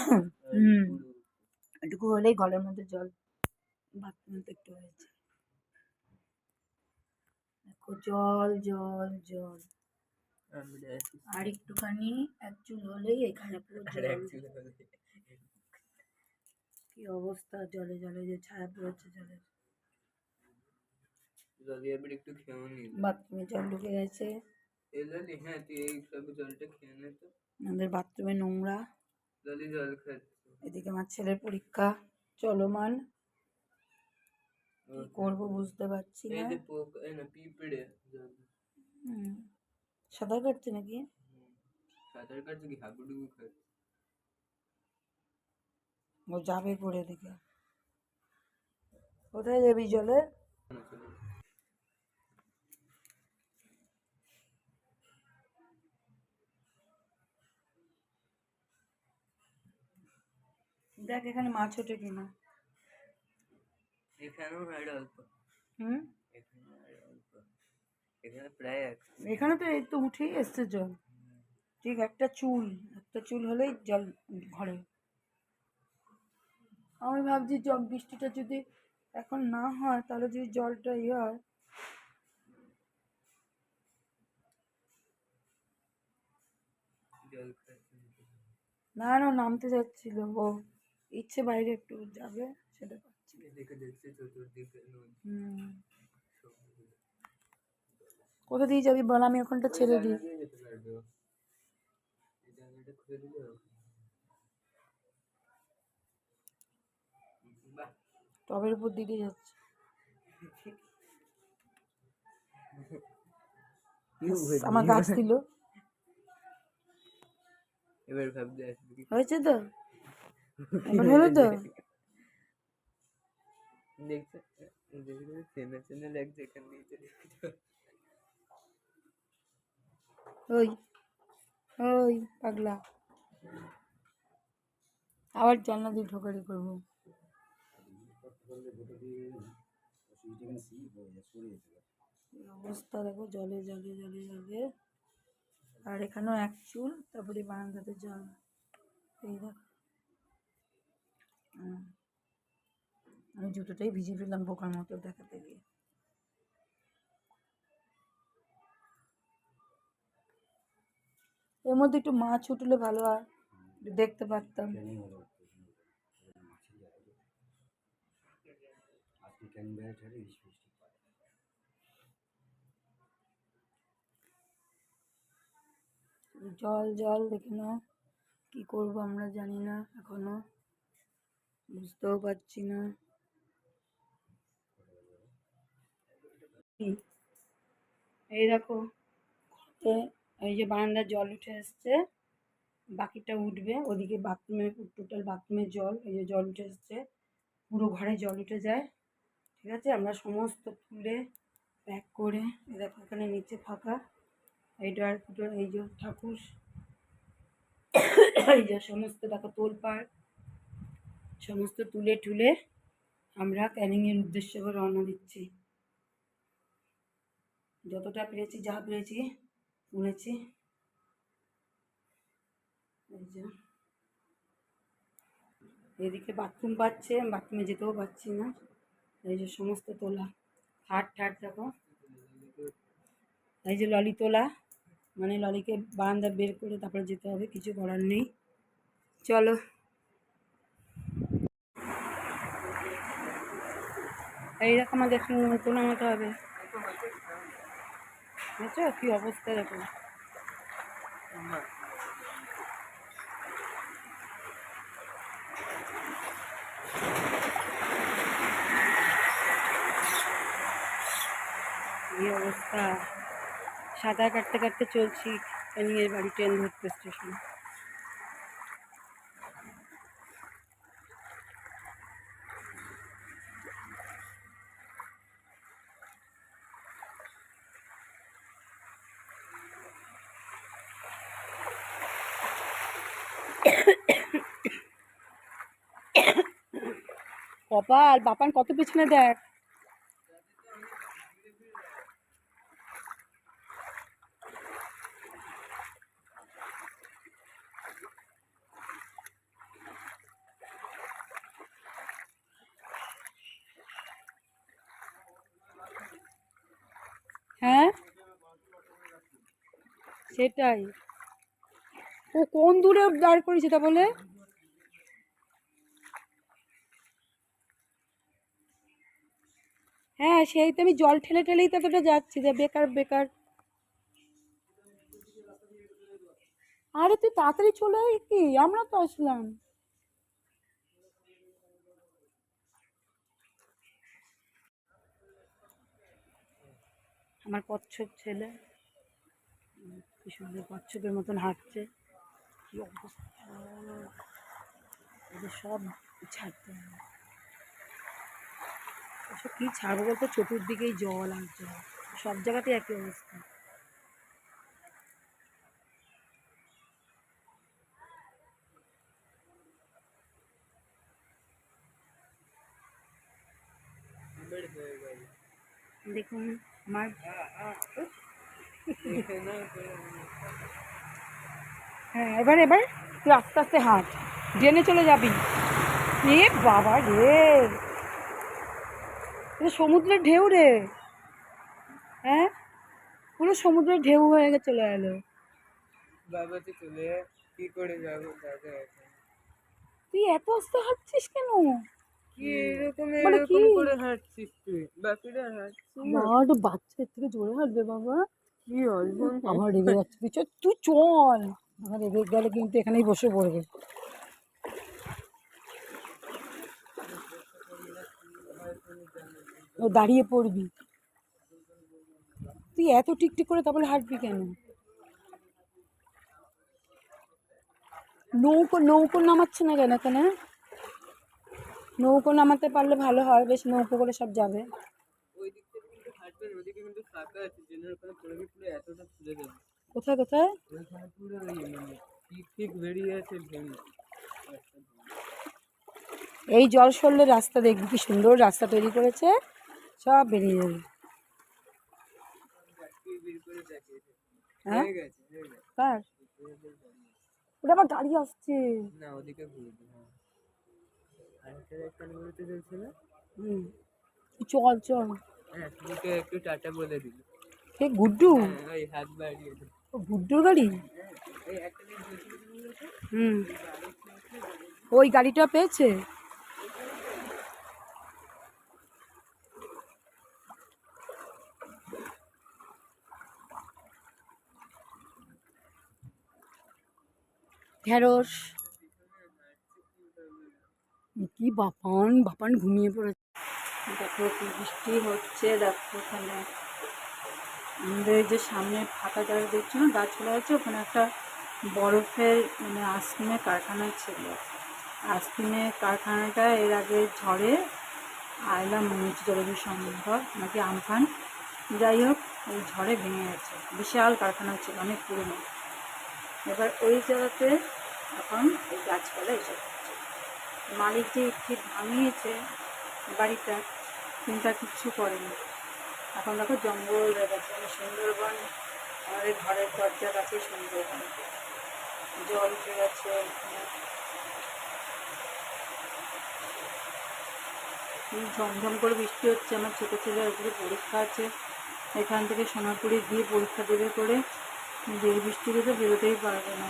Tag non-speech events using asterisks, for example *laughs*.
হুম। এটুকু হলেই ঘরের মধ্যে জল বাথরুমে তো একটু হয়েছে। দেখো জল জল জল। আর একটুখানি এক চুল হলেই এখানে পুরো কি অবস্থা জলে জলে যে ছায়া পড়েছে জলের বাথরুমে জল ঢুকে গেছে। হ্যাঁ তুই এই জলটা খেয়ে নে আমাদের বাথরুমে নোংরা। এদিকে আমার ছেলের পরীক্ষা চলমান। কি করব বুঝতে পারছি না। সাঁতার কাটছে নাকি? সাঁতার কাটছে কি? হাবুডুবু খাচ্ছে। ও যাবে পড়ে দিকে কোথায় যাবি জলে না, চলো। দেখ এখানে মাছ ওঠে কিনা। এখানেও অল্প। হুম? এখানে প্রায় এখানে তো এই তো উঠেই এসছে জল। ঠিক একটা চুল একটা চুল হলেই জল ঘরে আমি ভাবছি জল বৃষ্টিটা যদি এখন না হয় তাহলে যদি জলটা ইয়ে হয়। না না নামতে যাচ্ছিল ও। ইচ্ছে বাইরে একটু যাবে সেটা পাচ্ছি। দেখছি চতুর্দিকে। কোথা দিয়ে যাবি বল? আমি ওখানটা ছেড়ে দিই। টবের উপর দিকে যাচ্ছে। *laughs* আমার গাছ দিল। এবার ভাবতে হয়েছে তো? *laughs* হলো তো। দেখছে দেখছে চেনা চেনা লাগছে এখান দিয়ে ওই ওই পাগলা। আবার জানলা দিয়ে ঢোকারি করব। অবস্থা দেখো জলে জলে জলে জলে। আর এখানেও এক চুল তারপরে বারান্দাতে জল। এই দেখো। আমি জুতোটাই ভিজিয়ে ফেললাম বোকার মতো দেখাতে গিয়ে। এর মধ্যে একটু মাছ উঠলে ভালো হয় দেখতে পারতাম। জল জল দেখে নাও কী করব আমরা জানি না এখনও। বুঝতেও পারছি না। এই দেখো এই যে বারান্দার জল উঠে এসছে, বাকিটা উঠবে, ওদিকে বাথরুমে টোটাল বাথরুমের জল, এই যে জল উঠে এসছে, পুরো ঘরে জল উঠে যায়, ঠিক আছে? আমরা সমস্ত তুলে প্যাক করে দেখো এখানে নিচে ফাঁকা, এই ড্রয়ার ফুটো, এই যে ঠাকুর, এই যে সমস্ত দেখো তোলপাড় সমস্ত তুলে টুলে আমরা ক্যানিংয়ের উদ্দেশ্যে এবার রওনা দিচ্ছি। যতটা পেরেছি, যা পেরেছি তুলেছি এদিকে বাথরুম পাচ্ছে, বাথরুমে যেতেও পারছি না। এই যে সমস্ত তোলা। খাট ঠাট দেখো। এই যে ললি তোলা। মানে ললিকে বারান্দা বের করে তারপরে যেতে হবে, কিছু করার নেই। চলো। এইরকম আমাদের তোলা মতো হবে। বুঝছ? কী অবস্থা দেখো এই অবস্থা? সাঁতার কাটতে কাটতে চলছি। নিয়ে বাড়ি ট্রেন ধরতে স্টেশন কপাল বাপান কত পিছনে দেখ। হ্যাঁ? সেটাই। ও কোন দূরে দাঁড় করেছে তা বলে? হ্যাঁ সেই তো আমি জল ঠেলে ঠেলেই তো এতটা যাচ্ছি, যে বেকার বেকার। আরে তুই তাড়াতাড়ি চলে আয় কি? আমরা তো আসলাম। আমার কচ্ছপ ছেলে। কি সুন্দর কচ্ছপের মতন হাঁটছে। কি অবস্থা? এদের সব ছাড়তে হবে। এসব কি ছাড়বো বলতো? চতুর্দিকেই জল আর জল। সব জায়গাতেই একই অবস্থা। হয়ে দেখুন আমার এখানে *laughs* হ্যাঁ এবার এবার তুই আস্তে আস্তে হাঁট। ড্রেনে চলে যাবি। এ বাবা রে। এটা সমুদ্রের ঢেউ রে। হ্যাঁ? পুরো সমুদ্রের ঢেউ হয়ে গেছে চলে এলো। বাবা তো চলে কি করে যাব দাদা তুই এত আস্তে হাঁটছিস কেন? মানে তুই? বাচ্চার থেকে জোরে হাঁটবে বাবা। কি আমার রেগে যাচ্ছে। তুই চল। আমার রেগে গেলে কিন্তু এখানেই বসে পড়বে। ও দাঁড়িয়ে পড়বি। তুই এত টিকটিক করে তারপরে হাঁটবি কেন? নৌকো নৌকো নামাচ্ছে না কেন এখানে? নৌকো নামাতে পারলে ভালো হয়, বেশ নৌকো করে সব যাবে। ওই দিক থেকে কিন্তু ওদিকে কিন্তু ফাঁকা আছে পুরো এতটা ফুলে যাবে। কোথায় কোথায়? এই জল সরলে রাস্তা দেখবি কি সুন্দর রাস্তা তৈরি করেছে। সব বেরিয়ে যাবে। হ্যাঁ? কার? ওটা আবার গাড়ি আসছে। না ওদিকে ঘুরবে হ্যাঁ হুম। চল চল। হ্যাঁ একটু টাটা বলে গুড্ডু। হ্যাঁ ওই হাত বাড়িয়ে ও গুড্ডুর গাড়ি? হুম। ওই গাড়িটা পেয়েছে? ঢেঁড়স কি বাপান বাপান ঘুমিয়ে পড়েছে। দেখো কি বৃষ্টি হচ্ছে, দেখো আমাদের যে সামনে ফাঁকা জায়গা দেখছ না গাছগুলো আছে, ওখানে একটা বরফের মানে আইসক্রিমের কারখানা ছিল। আইসক্রিমের কারখানাটা এর আগে ঝড়ে আয়লা মনে হচ্ছে জলদূর সম্ভব, নাকি আমফান। যাই হোক, ওই ঝড়ে ভেঙে গেছে, বিশাল কারখানা ছিল, অনেক পুরনো। এবার ওই জায়গাতে এখন এই গাছপালা এসে পড়ছে। মালিক যে ঠিক ভাঙিয়েছে, বাড়িটা আর কিচ্ছু করেনি। এখন দেখো জঙ্গল গেছে মানে সুন্দরবন, আমাদের ঘরের দরজার কাছে সুন্দরবন। জল উঠে গেছে। ঝমঝম করে বৃষ্টি হচ্ছে, আমার ছোটো ছেলে আজকে পরীক্ষা আছে। এখান থেকে সোনারপুরে গিয়ে পরীক্ষা দেবে করে যে বৃষ্টিতে তো বেরোতেই পারবে না।